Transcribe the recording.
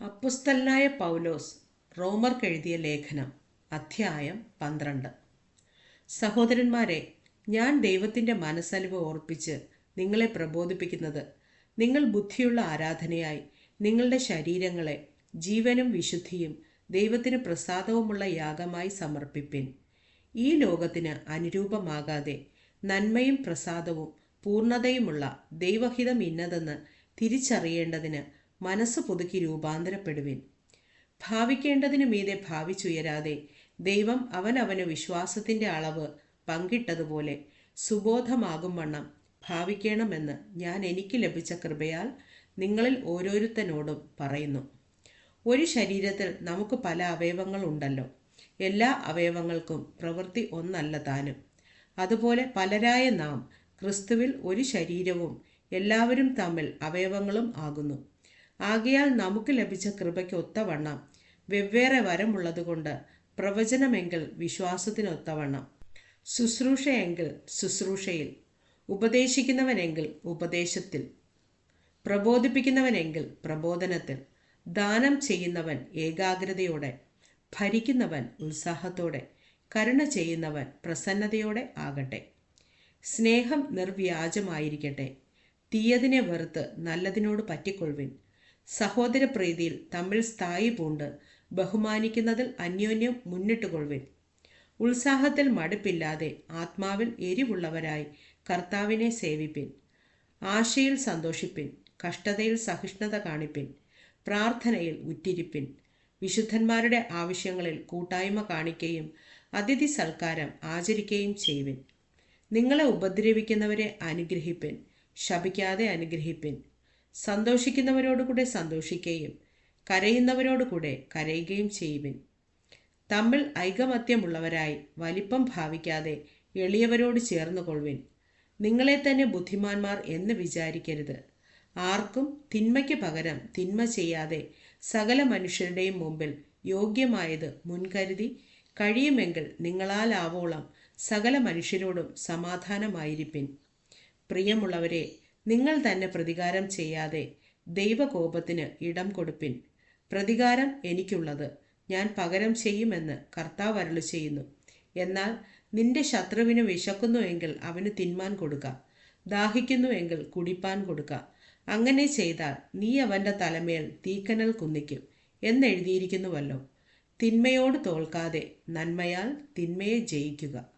അപ്പുസ്തലനായ പൗലോസ് റോമർക്ക് എഴുതിയ ലേഖനം അധ്യായം പന്ത്രണ്ട്. സഹോദരന്മാരെ ഞാൻ ദൈവത്തിന്റെ മനസ്സലിവ് ഓർപ്പിച്ച് നിങ്ങളെ പ്രബോധിപ്പിക്കുന്നത് നിങ്ങൾ ബുദ്ധിയുള്ള ആരാധനയായി നിങ്ങളുടെ ശരീരങ്ങളെ ജീവനും വിശുദ്ധിയും ദൈവത്തിന് പ്രസാദവുമുള്ള യാഗമായി സമർപ്പിപ്പിൻ. ഈ ലോകത്തിന് അനുരൂപമാകാതെ നന്മയും പ്രസാദവും പൂർണതയുമുള്ള ദൈവഹിതം ഇന്നതെന്ന് തിരിച്ചറിയേണ്ടതിന് മനസ്സ് പുതുക്കി രൂപാന്തരപ്പെടുവിൻ. ഭാവിക്കേണ്ടതിനു മീതെ ഭാവിച്ചുയരാതെ ദൈവം അവനവന് വിശ്വാസത്തിന്റെ അളവ് പങ്കിട്ടതുപോലെ സുബോധമാകും വണ്ണം ഭാവിക്കണമെന്ന് ഞാൻ എനിക്ക് ലഭിച്ച കൃപയാൽ നിങ്ങളിൽ ഓരോരുത്തനോടും പറയുന്നു. ഒരു ശരീരത്തിൽ നമുക്ക് പല അവയവങ്ങൾ ഉണ്ടല്ലോ. എല്ലാ അവയവങ്ങൾക്കും പ്രവൃത്തി ഒന്നല്ല താനും. അതുപോലെ പലരായ നാം ക്രിസ്തുവിൽ ഒരു ശരീരവും എല്ലാവരും തമ്മിൽ അവയവങ്ങളും ആകുന്നു. ആകയാൽ നമുക്ക് ലഭിച്ച കൃപയ്ക്ക് ഒത്തവണ്ണം. വെവ്വേറെ വരമുള്ളതുകൊണ്ട് പ്രവചനമെങ്കിൽ വിശ്വാസത്തിനൊത്തവണ്ണം ശുശ്രൂഷയെങ്കിൽ ശുശ്രൂഷയിൽ. ഉപദേശിക്കുന്നവനെങ്കിൽ ഉപദേശത്തിൽ. പ്രബോധിപ്പിക്കുന്നവനെങ്കിൽ പ്രബോധനത്തിൽ. ദാനം ചെയ്യുന്നവൻ ഏകാഗ്രതയോടെ. ഭരിക്കുന്നവൻ ഉത്സാഹത്തോടെ. കരുണ ചെയ്യുന്നവൻ പ്രസന്നതയോടെ ആകട്ടെ. സ്നേഹം നിർവ്യാജമായിരിക്കട്ടെ. തീയതിനെ വെറുത്ത് നല്ലതിനോട് പറ്റിക്കൊള്ളുവിൻ. സഹോദരപ്രീതിയിൽ തമ്മിൽ സ്ഥായി പൂണ്ട് ബഹുമാനിക്കുന്നതിൽ അന്യോന്യം മുന്നിട്ടുകൊള്ളുവിൻ. ഉത്സാഹത്തിൽ മടുപ്പില്ലാതെ ആത്മാവിൽ എരിവുള്ളവരായി കർത്താവിനെ സേവിപ്പിൻ. ആശയിൽ സന്തോഷിപ്പിൻ. കഷ്ടതയിൽ സഹിഷ്ണുത കാണിപ്പിൻ. പ്രാർത്ഥനയിൽ ഉറ്റിരിപ്പിൻ. വിശുദ്ധന്മാരുടെ ആവശ്യങ്ങളിൽ കൂട്ടായ്മ കാണിക്കുകയും അതിഥി സൽക്കാരം ആചരിക്കുകയും ചെയ്യുവിൻ നിങ്ങളെ ഉപദ്രവിക്കുന്നവരെ അനുഗ്രഹിപ്പിൻ. ശപിക്കാതെ അനുഗ്രഹിപ്പിൻ. സന്തോഷിക്കുന്നവരോടുകൂടെ സന്തോഷിക്കുകയും കരയുന്നവരോടുകൂടെ കരയുകയും ചെയ്യുവിൻ. തമ്മിൽ ഐകമത്യമുള്ളവരായി വലിപ്പം ഭാവിക്കാതെ എളിയവരോട് ചേർന്ന് കൊള്ളുവിൻ നിങ്ങളെ തന്നെ ബുദ്ധിമാന്മാർ എന്ന് വിചാരിക്കരുത്. ആർക്കും തിന്മയ്ക്ക് പകരം തിന്മ ചെയ്യാതെ സകല മനുഷ്യരുടെയും മുമ്പിൽ യോഗ്യമായത് മുൻകരുതി കഴിയുമെങ്കിൽ നിങ്ങളാലാവോളം സകല മനുഷ്യരോടും സമാധാനമായിരിപ്പിൻ. പ്രിയമുള്ളവരെ നിങ്ങൾ തന്നെ പ്രതികാരം ചെയ്യാതെ ദൈവകോപത്തിന് ഇടം കൊടുപ്പിൻ. പ്രതികാരം എനിക്കുള്ളത്. ഞാൻ പകരം ചെയ്യുമെന്ന് കർത്താവ് അരുളി ചെയ്യുന്നു. എന്നാൽ നിന്റെ ശത്രുവിന് വിശക്കുന്നു എങ്കിൽ അവന് തിന്മാൻ കൊടുക്ക. ദാഹിക്കുന്നു എങ്കിൽ കുടിപ്പാൻ കൊടുക്ക. അങ്ങനെ ചെയ്താൽ നീ അവന്റെ തലമേൽ തീക്കനൽ കുന്നിക്കും എന്നെഴുതിയിരിക്കുന്നുവല്ലോ. തിന്മയോട് തോൽക്കാതെ നന്മയാൽ തിന്മയെ ജയിക്കുക.